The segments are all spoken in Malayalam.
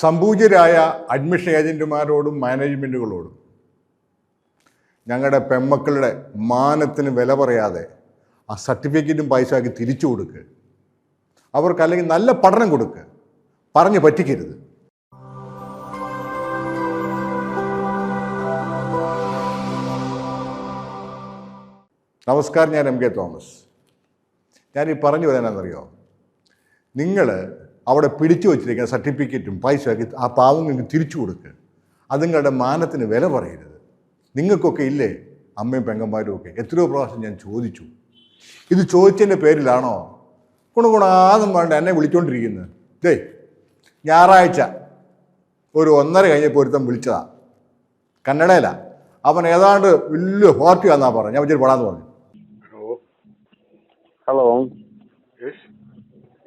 സംപൂജ്യരായ അഡ്മിഷൻ ഏജന്റുമാരോടും മാനേജ്മെന്റുകളോടും ഞങ്ങളുടെ പെമ്മക്കളുടെ മാനത്തിന് വില പറയാതെ ആ സർട്ടിഫിക്കറ്റും പൈസയാക്കി തിരിച്ചു കൊടുക്കുക അവർക്ക് അല്ലെങ്കിൽ നല്ല പഠനം കൊടുക്കുക പറഞ്ഞു പറ്റിക്കരുത്. നമസ്കാരം ഞാൻ എം കെ തോമസ്. ഈ പറഞ്ഞു വരാനെന്നറിയോ നിങ്ങൾ അവിടെ പിടിച്ചു വച്ചിരിക്കുന്ന സർട്ടിഫിക്കറ്റും പൈസയൊക്കെ ആ പാവങ്ങൾക്ക് തിരിച്ചു കൊടുക്കുക അതുങ്ങളുടെ മാനത്തിന് വില പറയരുത്. നിങ്ങൾക്കൊക്കെ ഇല്ലേ? അമ്മയും പെങ്ങന്മാരും ഒക്കെ. എത്രയോ പ്രാവശ്യം ഞാൻ ചോദിച്ചു. ഇത് ചോദിച്ചതിന്റെ പേരിലാണോ? ഗുണഗുണാന്നും വേണ്ട എന്നെ വിളിച്ചുകൊണ്ടിരിക്കുന്നത് ദേ ഞായറാഴ്ച ഒരു ഒന്നര കഴിഞ്ഞപ്പോൾ ഒരുത്തം വിളിച്ചതാ. കന്നഡയില. അവൻ ഏതാണ്ട് വലിയ ഹോർട്ടി വന്നാ പറഞ്ഞു ഞാൻ വിചാരിച്ചു പടാന്ന് പറഞ്ഞു. ഹലോ.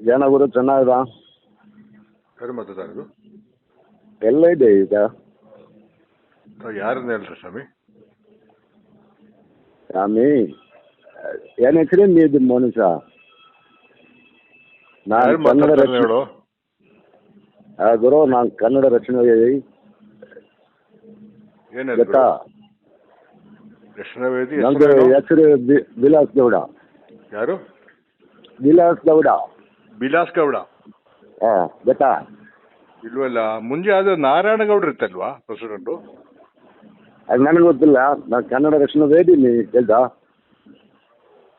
ജനഗുരു ചെന്നായതാ. ಯಾರು ಮಾತಾಡೋದು ಎಲ್ಲ ಇದೆ ಈಗ. ತಾವು ಯಾರನ್ನ ಹೇಳ್ರಿ ಸ್ವಾಮಿ? ಸ್ವಾಮಿ ಏನ್ ಹೆಸರು ನೀದು ಮನುಷ್ಯ? ನಾನು ಯಾರು ಕನ್ನಡ ಮಾತಾಡ್ತಾರೆ ರಕ್ಷಣೆ ಹೇಳು. ಆ, ಗುರು ನಾನು ಕನ್ನಡ ರಕ್ಷಣೆ ಏನು ಗೊತ್ತಾ? ರಕ್ಷಣಾ ವೇದಿ ನಂದು ಹೆಸರೇನು? ಹೆಸರು ಬಿ- ವಿಲಾಸ್ ಗೌಡ. ಯಾರು? ವಿಲಾಸ್ ಗೌಡ. ವಿಲಾಸ್ ಗೌಡ. ಹಾ ಗೊತ್ತಾ? ಇಲ್ವಲ್ಲ ಮುಂಜೆ ಅದು ನಾರಾಯಣ ಗೌಡ್ರು ಇತ್ತಲ್ವಾ ಪ್ರೆಸಿಡೆಂಟು ಅದು ನನಗೆ ಗೊತ್ತಿಲ್ಲ ನಾನು ಕನ್ನಡ ರಕ್ಷಣಾ ವೇದಿ ನೀ ಕೇಳ್ದ?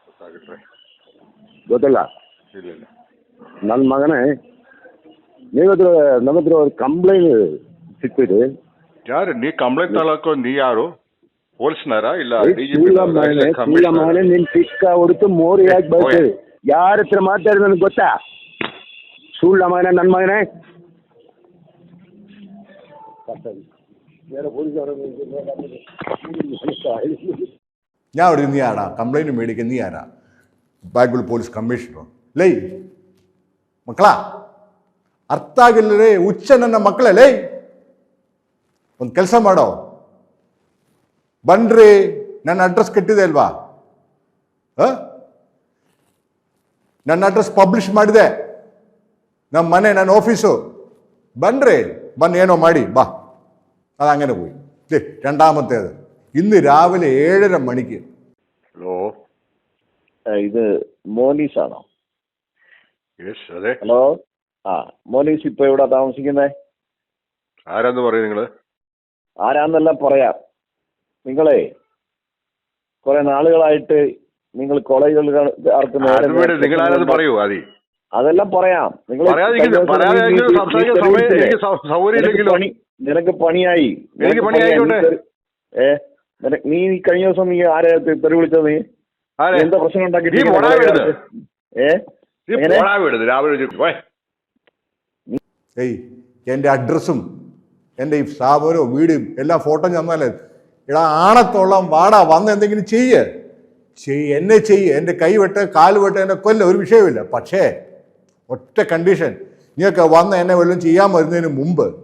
ಗೊತ್ತಾಗಿಲ್ರಿ ಗೊತ್ತಿಲ್ಲ. ಇಲ್ಲ ಇಲ್ಲ. ನನ್ನ ಮಗನೇ ನೀವು ಹತ್ರ ನಮ್ಮ ಹತ್ರ ಒಂದು ಕಂಪ್ಲೇಂಟ್ ಸಿಕ್ಕಿದೆ. ಯಾರು? ನೀ ಕಂಪ್ಲೇಂಟ್ ತಗೊಳಕ್ಕೋ ನೀ ಯಾರು? ಪೊಲೀಸ್ನಾರ ಇಲ್ಲ ಮಗನೇ ನಿನ್ ಚಿಕ್ಕ ಹೊಡೆತು ಮೋರಿ ಯಾಕೆ ಬರ್ತೇವೆ ಯಾರ ಹತ್ರ ಮಾತಾಡಿದ ನನಗೆ ಗೊತ್ತಾ? ಸುಳ್ಳ ಮಗನೇ ನನ್ನ മകനെ ഞാൻ അവിടെ നീ ആടാ കംപ്ലൈൻറ്റ് മേടിക്കാൻ നീ ആരാ ബാംഗ്ലൂർ ಪೊಲೀಸ್ ಕಮಿಷನರು ಲೈ ಮಕ್ಕಳ ಅರ್ಥ ಆಗಿಲ್ಲ ರೇ ಹುಚ್ಚ ನನ್ನ ಮಕ್ಕಳೇ ಲೈ ಒಂದು ಕೆಲಸ ಮಾಡೋ ಬನ್ರಿ ನನ್ನ ಅಡ್ರೆಸ್ ಕಟ್ಟಿದೆ ಅಲ್ವಾ ಆ? ನನ್ನ ಅಡ್ರೆಸ್ ಪಬ್ಲಿಷ್ ಮಾಡಿದೆ ನಮ್ಮ ಮನೆ ನನ್ನ ಆಫೀಸು ಬನ್ರಿ ಬಂದು ಏನೋ ಮಾಡಿ ಬಾ അതങ്ങനെ പോയി ദേ രണ്ടാമത്തേത് ഇന്ന് രാവിലെ ഏഴര മണിക്ക് ಹಲೋ ഇത് മോനീസ് ആണോ എസ് അതെ ഹലോ ആ മോനീസ് ഇപ്പൊ എവിടെ താമസിക്കുന്നേ ആരാന്ന് പറയും നിങ്ങള് ആരാന്നെല്ലാം പറയാം നിങ്ങളെ കുറെ നാളുകളായിട്ട് നിങ്ങൾ കോളേജുകാർക്ക് നേരെ അത് വിട് നിങ്ങൾ ആരാന്ന് പറയൂ ആദ്യം അതെല്ലാം പറയാം. നിങ്ങൾ നിനക്ക് പണിയായി. എനിക്ക് പണിയായിക്കോട്ടെ. ഏ നീ ഈ കഴിഞ്ഞ ദിവസം നീ ആരെ തെറി വിളിച്ചത് നീ? ആരെ? എന്താ പ്രശ്നം നീ ഉണ്ടാക്കി. ഏയ് എന്റെ അഡ്രസ്സും എന്റെ ഈ സ്ഥാപനവും വീടും എല്ലാ ഫോട്ടോ ചെന്നാലേ എടാ ആണത്തോളം വാടാ വന്ന് എന്തെങ്കിലും ചെയ്യേ. ചെയ്യ് എന്നെ ചെയ്യ്. എന്റെ കൈ വെട്ട് കാൽ വെട്ട് എന്നെ കൊല്ല. ഒരു വിഷയമില്ല പക്ഷേ ഒറ്റ കണ്ടീഷൻ നിങ്ങൾക്ക് വന്ന് എന്നെ വല്ലതും ചെയ്യാൻ വരുന്നതിന് മുമ്പ്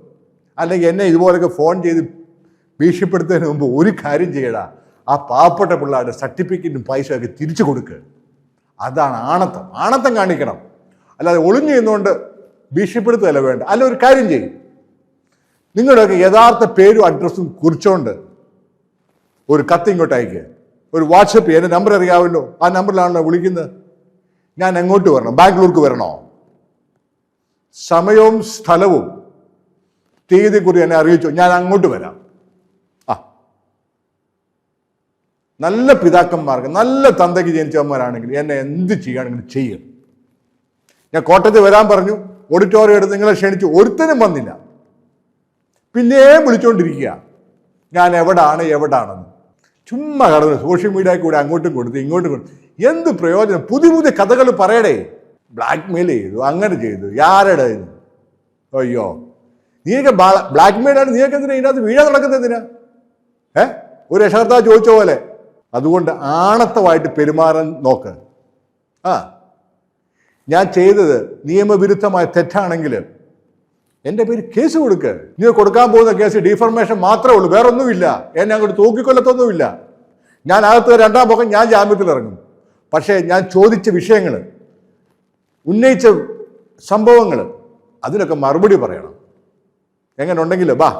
അല്ലെങ്കിൽ എന്നെ ഇതുപോലെയൊക്കെ ഫോൺ ചെയ്ത് ഭീഷണിപ്പെടുത്തുന്നതിന് മുമ്പ് ഒരു കാര്യം ചെയ്യടാ. ആ പാവപ്പെട്ട പിള്ളേരുടെ സർട്ടിഫിക്കറ്റും പൈസയൊക്കെ തിരിച്ചു കൊടുക്കുക അതാണ് ആണത്തം. ആണത്തം കാണിക്കണം. അല്ലാതെ ഒളിഞ്ഞു നിന്നുകൊണ്ട് ഭീഷണിപ്പെടുത്തുകയല്ല വേണ്ട. അല്ല ഒരു കാര്യം ചെയ്യും. നിങ്ങളുടെയൊക്കെ യഥാർത്ഥ പേരും അഡ്രസ്സും കുറിച്ചുകൊണ്ട് ഒരു കത്ത് ഇങ്ങോട്ട് അയക്കുക ഒരു വാട്സപ്പ് എന്റെ നമ്പർ അറിയാമല്ലോ. ആ നമ്പറിലാണല്ലോ വിളിക്കുന്നത്. ഞാൻ എങ്ങോട്ട് വരണം. ബാംഗ്ലൂർക്ക് വരണോ? സമയവും സ്ഥലവും തീയതി കുറി എന്നെ അറിയിച്ചു. ഞാൻ അങ്ങോട്ട് വരാം. ആ. നല്ല പിതാക്കന്മാർക്ക് നല്ല തന്തയ്ക്ക് ജനിച്ചവന്മാരാണെങ്കിൽ എന്നെ എന്ത് ചെയ്യുകയാണെങ്കിലും ചെയ്യും. ഞാൻ കോട്ടയത്ത് വരാൻ പറഞ്ഞു. ഓഡിറ്റോറിയം എടുത്ത് നിങ്ങളെ ക്ഷണിച്ചു. ഒരുത്തനും വന്നില്ല. പിന്നെയും വിളിച്ചുകൊണ്ടിരിക്കുക ഞാൻ എവിടാണ് എവിടാണെന്ന്. ചുമ്മാ കടന്ന് സോഷ്യൽ മീഡിയയിൽ കൂടെ അങ്ങോട്ടും കൊടുത്ത് ഇങ്ങോട്ടും കൊടുത്ത് എന്ത് പ്രയോജനം? പുതിയ പുതിയ കഥകൾ പറയടേ. ബ്ലാക്ക് മെയിൽ ചെയ്തു അങ്ങനെ ചെയ്തു. ആരുടെ അയ്യോ. നീയൊക്കെ ബ്ലാക്ക് ആണ്. നീയൊക്കെ എന്തിനാ ഇതിനകത്ത് വീഴാൻ നടക്കുന്നത് എന്തിനാ? ഏ? ഒരു രക്ഷകർത്താവ് ചോദിച്ച പോലെ. അതുകൊണ്ട് ആണത്തമായിട്ട് പെരുമാറാൻ നോക്ക്. ആ. ഞാൻ ചെയ്തത് നിയമവിരുദ്ധമായ തെറ്റാണെങ്കിൽ എന്റെ പേര് കേസ് കൊടുക്ക്. നീ കൊടുക്കാൻ പോകുന്ന കേസ് ഡിഫർമേഷൻ മാത്രമേ ഉള്ളൂ. വേറെ ഒന്നുമില്ല എന്നെ അങ്ങോട്ട് തൂക്കിക്കൊല്ലത്തൊന്നുമില്ല. ഞാൻ അകത്ത് രണ്ടാം പൊക്കം ഞാൻ ജാമ്യത്തിൽ ഇറങ്ങും. പക്ഷേ ഞാൻ ചോദിച്ച വിഷയങ്ങൾ ഉന്നയിച്ച സംഭവങ്ങൾ അതിനൊക്കെ മറുപടി പറയണം. എങ്ങനെ ഉണ്ടെങ്കിൽ ബാ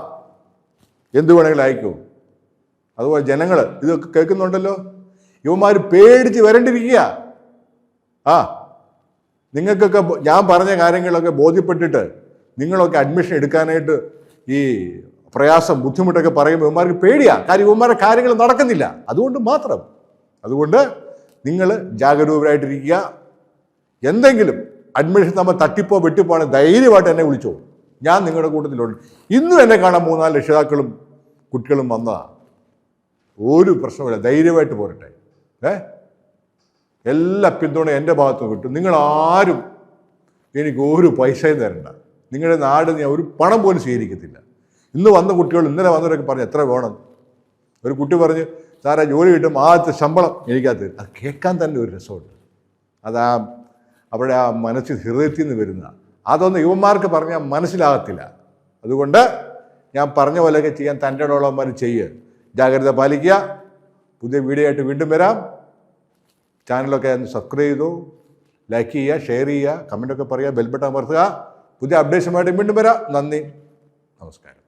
എന്തു വേണമെങ്കിലും അയക്കൂ. അതുപോലെ ജനങ്ങൾ ഇതൊക്കെ കേൾക്കുന്നുണ്ടല്ലോ? ഇവന്മാർ പേടിച്ച് വരണ്ടിരിക്കുക. ആ നിങ്ങൾക്കൊക്കെ ഞാൻ പറഞ്ഞ കാര്യങ്ങളൊക്കെ ബോധ്യപ്പെട്ടിട്ട് നിങ്ങളൊക്കെ അഡ്മിഷൻ എടുക്കാനായിട്ട് ഈ പ്രയാസം ബുദ്ധിമുട്ടൊക്കെ പറയുമ്പോൾ ഇവന്മാർക്ക് പേടിയാ. കാര്യം ഇവന്മാരുടെ കാര്യങ്ങൾ നടക്കുന്നില്ല. അതുകൊണ്ട് മാത്രം. അതുകൊണ്ട് നിങ്ങൾ ജാഗരൂകരായിട്ടിരിക്കുക. എന്തെങ്കിലും അഡ്മിഷൻ നമ്മൾ തട്ടിപ്പോ വെട്ടിപ്പോ ധൈര്യമായിട്ട് എന്നെ വിളിച്ചോ. ഞാൻ നിങ്ങളുടെ കൂട്ടത്തിലുണ്ട് ഇന്നും എന്നെ കാണാൻ മൂന്നാൽ രക്ഷിതാക്കളും കുട്ടികളും വന്നതാണ് ഒരു പ്രശ്നമില്ല ധൈര്യമായിട്ട് പോരട്ടെ. ഏ? എല്ലാ പിന്തുണ എന്റെ ഭാഗത്ത് നിന്ന് കിട്ടും. നിങ്ങൾ ആരും എനിക്ക് ഒരു പൈസയും തരണ്ട. നിങ്ങളുടെ നാട് ഞാൻ ഒരു പണം പോലും സ്വീകരിക്കത്തില്ല. ഇന്ന് വന്ന കുട്ടികൾ ഇന്നലെ വന്നവരൊക്കെ പറഞ്ഞു എത്ര വേണം? ഒരു കുട്ടി പറഞ്ഞ് സാറേ ജോലി കിട്ടും ആദ്യത്തെ ശമ്പളം എനിക്കകത്ത് അത് കേൾക്കാൻ തന്നെ ഒരു രസമുണ്ട്. അതാ അവിടെ ആ മനസ്സിൽ ഹൃദയത്തിൽ നിന്ന് വരുന്ന. അതൊന്നും യുവന്മാർക്ക് പറഞ്ഞാൽ മനസ്സിലാകത്തില്ല. അതുകൊണ്ട് ഞാൻ പറഞ്ഞ പോലെയൊക്കെ ചെയ്യാൻ തന്റെ ഇടമുള്ളവന്മാർ ചെയ്യുക ജാഗ്രത പാലിക്കുക. പുതിയ വീഡിയോ ആയിട്ട് വീണ്ടും വരാം. ചാനലൊക്കെ ഒന്ന് സബ്സ്ക്രൈബ് ചെയ്തു. ലൈക്ക് ചെയ്യുക ഷെയർ ചെയ്യുക കമന്റൊക്കെ പറയുക ബെൽബട്ടൺ അമർത്തുക. പുതിയ അപ്ഡേഷനുമായിട്ട് വീണ്ടും വരാം. നന്ദി. നമസ്കാരം.